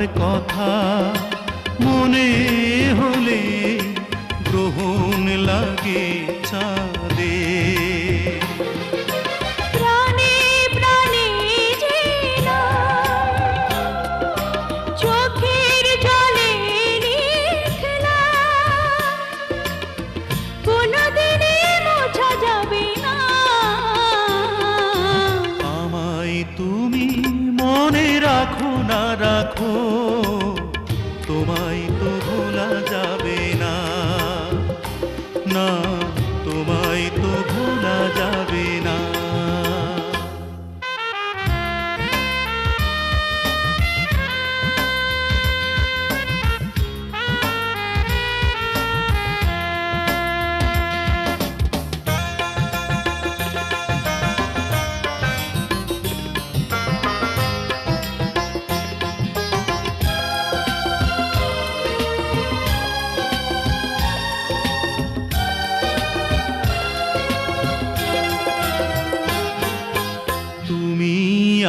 তোমার কথা মনে হলে গ্রহণ লাগে চাঁদে। রাখো।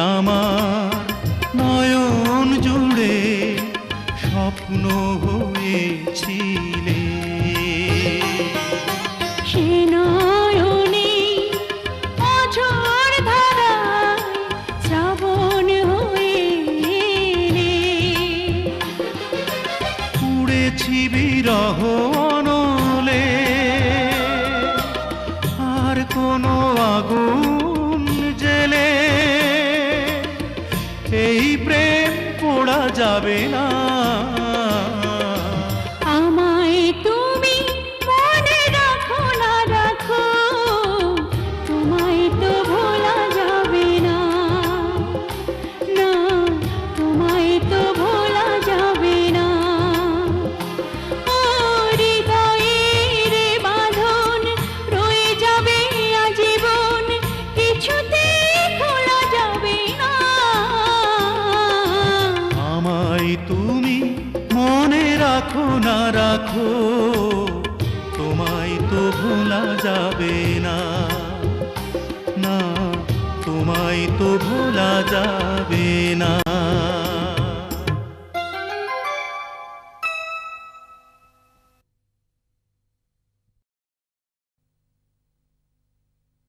আমার নয়ন জুড়ে স্বপ্ন হয়েছিলে প্রেম পোড়া যাবে না। না রাখো তোমায় তো ভোলা যাবে না। না তোমায় তো ভোলা যাবে না।